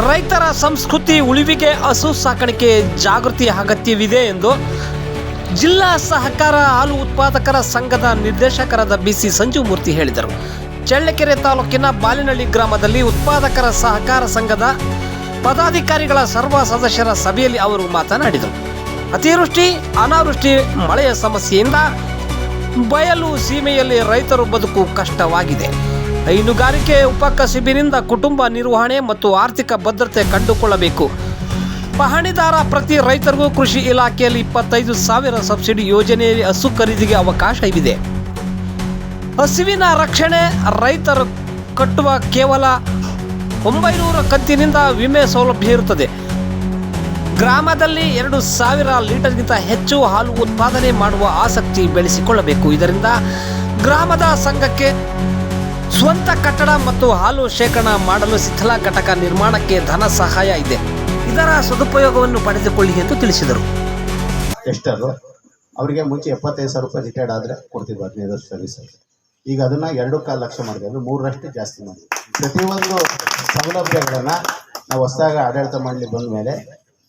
ರೈತರ ಸಂಸ್ಕೃತಿ ಉಳಿವಿಗೆ ಹಸು ಸಾಕಾಣಿಕೆ ಜಾಗೃತಿ ಅಗತ್ಯವಿದೆ ಎಂದು ಜಿಲ್ಲಾ ಸಹಕಾರ ಹಾಲು ಉತ್ಪಾದಕರ ಸಂಘದ ನಿರ್ದೇಶಕರಾದ ಬಿಸಿ ಸಂಜುಮೂರ್ತಿ ಹೇಳಿದರು. ಚಳ್ಳಕೆರೆ ತಾಲೂಕಿನ ಬಾಲಿನಹಳ್ಳಿ ಗ್ರಾಮದಲ್ಲಿ ಉತ್ಪಾದಕರ ಸಹಕಾರ ಸಂಘದ ಪದಾಧಿಕಾರಿಗಳ ಸರ್ವ ಸದಸ್ಯರ ಸಭೆಯಲ್ಲಿ ಅವರು ಮಾತನಾಡಿದರು. ಅತಿವೃಷ್ಟಿ, ಅನಾವೃಷ್ಟಿ, ಮಳೆಯ ಸಮಸ್ಯೆಯಿಂದ ಬಯಲು ಸೀಮೆಯಲ್ಲಿ ರೈತರು ಬದುಕು ಕಷ್ಟವಾಗಿದೆ. ಹೈನುಗಾರಿಕೆ ಉಪಕಸಿಬಿನಿಂದ ಕುಟುಂಬ ನಿರ್ವಹಣೆ ಮತ್ತು ಆರ್ಥಿಕ ಭದ್ರತೆ ಕಂಡುಕೊಳ್ಳಬೇಕು. ಪಹಣಿದಾರ ಪ್ರತಿ ರೈತರಿಗೂ ಕೃಷಿ ಇಲಾಖೆಯಲ್ಲಿ ಇಪ್ಪತ್ತೈದು ಸಾವಿರ ಸಬ್ಸಿಡಿ ಯೋಜನೆಯಲ್ಲಿ ಹಸು ಖರೀದಿಗೆ ಅವಕಾಶವಿದೆ ಹಸುವಿನ ರಕ್ಷಣೆ, ರೈತರು ಕಟ್ಟುವ ಕೇವಲ ಒಂಬೈನೂರ ಕಂತಿನಿಂದ ವಿಮೆ ಸೌಲಭ್ಯ ಇರುತ್ತದೆ. ಗ್ರಾಮದಲ್ಲಿ ಎರಡು ಸಾವಿರ ಲೀಟರ್ಗಿಂತ ಹೆಚ್ಚು ಹಾಲು ಉತ್ಪಾದನೆ ಮಾಡುವ ಆಸಕ್ತಿ ಬೆಳೆಸಿಕೊಳ್ಳಬೇಕು. ಇದರಿಂದ ಗ್ರಾಮದ ಸಂಘಕ್ಕೆ ಸ್ವಂತ ಕಟ್ಟಡ ಮತ್ತು ಹಾಲು ಶೇಖರಣಾ ಮಾಡಲು ಶಿಥಿಲ ಘಟಕ ನಿರ್ಮಾಣಕ್ಕೆ ಧನ ಸಹಾಯ ಇದೆ. ಇದರ ಸದುಪಯೋಗವನ್ನು ಪಡೆದುಕೊಳ್ಳಿ ಎಂದು ತಿಳಿಸಿದರು. ಎಷ್ಟರು ಅವರಿಗೆ ಮುಂಚೆ ಎಪ್ಪತ್ತೈದು ಸಾವಿರ ರೂಪಾಯಿ ರಿಟೈರ್ಡ್ ಆದರೆ ಕೊಡ್ತಿದ್ವಿ ಹದಿನೈದು ವರ್ಷ ಸರ್ವಿಸ್ ಈಗ ಅದನ್ನು ಎರಡು ಕಾಲು ಲಕ್ಷ ಮಾಡಿದೆ ಅಂದರೆ ಮೂರರಷ್ಟು ಜಾಸ್ತಿ ಮಾಡಿ ಪ್ರತಿಯೊಂದು ಸೌಲಭ್ಯಗಳನ್ನು ನಾವು ಹೊಸದಾಗಿ ಆಡಳಿತ ಮಾಡಲಿ ಬಂದ ಮೇಲೆ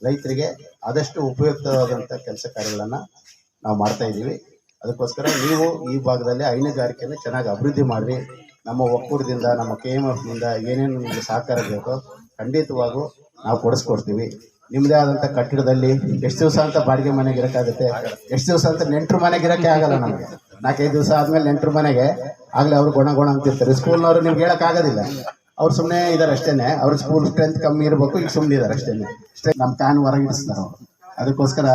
ರೈತರಿಗೆ ಆದಷ್ಟು ಉಪಯುಕ್ತವಾದಂಥ ಕೆಲಸ ಕಾರ್ಯಗಳನ್ನು ನಾವು ಮಾಡ್ತಾ ಇದ್ದೀವಿ. ಅದಕ್ಕೋಸ್ಕರ ನೀವು ಈ ಭಾಗದಲ್ಲಿ ಹೈನುಗಾರಿಕೆಯನ್ನು ಚೆನ್ನಾಗಿ ಅಭಿವೃದ್ಧಿ ಮಾಡಿರಿ. ನಮ್ಮ ಒಕ್ಕೂಟದಿಂದ, ನಮ್ಮ ಕೆ ಎಂ ಎಫ್ನಿಂದ ಏನೇನು ನಿಮಗೆ ಸಹಕಾರ ಬೇಕೋ ಖಂಡಿತವಾಗೂ ನಾವು ಕೊಡಿಸ್ಕೊಡ್ತೀವಿ. ನಿಮ್ಮದೇ ಆದಂಥ ಕಟ್ಟಡದಲ್ಲಿ ಎಷ್ಟು ದಿವಸ ಅಂತ ಬಾಡಿಗೆ ಮನೆಗೆ ಇರೋಕ್ಕಾಗುತ್ತೆ? ಎಷ್ಟು ದಿವಸ ಅಂತ ನೆಂಟರು ಮನೆಗೆ ಇರೋಕ್ಕೆ ಆಗಲ್ಲ ನಮಗೆ. ನಾಲ್ಕೈದು ದಿವಸ ಆದಮೇಲೆ ನೆಂಟರು ಮನೆಗೆ, ಆಗಲೇ ಅವ್ರು ಗುಣ ಗುಣ ಅಂತಿರ್ತಾರೆ. ಸ್ಕೂಲ್ನವರು ನಿಮ್ಗೆ ಹೇಳೋಕ್ಕಾಗೋದಿಲ್ಲ ಅವ್ರು ಸುಮ್ಮನೆ ಇದ್ದಾರೆ ಅಷ್ಟೇ ಅವ್ರ ಸ್ಕೂಲ್ ಸ್ಟ್ರೆಂತ್ ಕಮ್ಮಿ ಇರಬೇಕು, ಈಗ ಸುಮ್ಮನೆ ಇದ್ದಾರೆ ಅಷ್ಟೇ ಅಷ್ಟೇ ನಮ್ಮ ಫ್ಯಾನ್ ಹೊರಗಿಡಿಸ್ತಾರೆ ಅದಕ್ಕೋಸ್ಕರ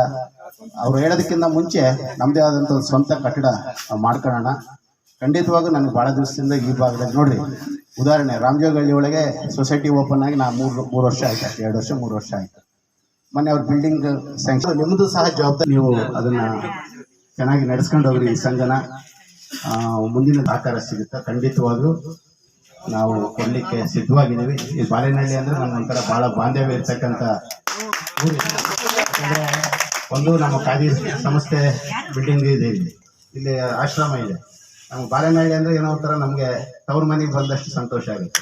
ಅವ್ರು ಹೇಳೋದಕ್ಕಿಂತ ಮುಂಚೆ ನಮ್ಮದೇ ಆದಂಥ ಒಂದು ಸ್ವಂತ ಕಟ್ಟಡ ಮಾಡ್ಕೊಳ್ಳೋಣ. ಖಂಡಿತವಾಗೂ ನನಗೆ ಭಾಳ ದಿವಸದಿಂದ ಈ ಭಾಗದಲ್ಲಿ ನೋಡಿರಿ. ಉದಾಹರಣೆ, ರಾಮಜೋಗಳ್ಳಿ ಒಳಗೆ ಸೊಸೈಟಿ ಓಪನ್ ಆಗಿ ನಾ ಮೂರು ಮೂರು ವರ್ಷ ಆಯ್ತು, ಎರಡು ವರ್ಷ, ಮೂರು ವರ್ಷ ಆಯ್ತು. ಮೊನ್ನೆ ಅವ್ರ ಬಿಲ್ಡಿಂಗ್ ಸ್ಯಾಂಕ್ಷನ್ ನಿಮ್ಮದು ಸಹ ಜವಾಬ್ದಾರಿ ನೀವು ಅದನ್ನ ಚೆನ್ನಾಗಿ ನಡೆಸ್ಕೊಂಡು ಹೋಗ್ರಿ ಈ ಸಂಘನ. ಮುಂದಿನ ಆಕಾರ ಸಿಗುತ್ತೆ? ಖಂಡಿತವಾಗ್ಲೂ ನಾವು ಕೊಡ್ಲಿಕ್ಕೆ ಸಿದ್ಧವಾಗಿದ್ದೀವಿ. ಈ ಬಾಳೆನಹಳ್ಳಿ ಅಂದ್ರೆ ನಮ್ಮ ಒಂಥರ ಭಾಳ ಬಾಂಧವ್ಯ ಇರ್ತಕ್ಕಂಥ ಒಂದು ನಮ್ಮ ಖಾದಿ ಸಂಸ್ಥೆ ಬಿಲ್ಡಿಂಗ್ ಇದೆ ಇಲ್ಲಿ. ಇಲ್ಲಿ ಆಶ್ರಮ ಇದೆ. ನಮ್ಮ ಬಾಲೆನಹಳ್ಳಿ ಅಂದ್ರೆ ಏನೋ ಒಂಥರ ನಮಗೆ ತವ್ರ ಮನೆಗೆ ಬಂದಷ್ಟು ಸಂತೋಷ ಆಗುತ್ತೆ.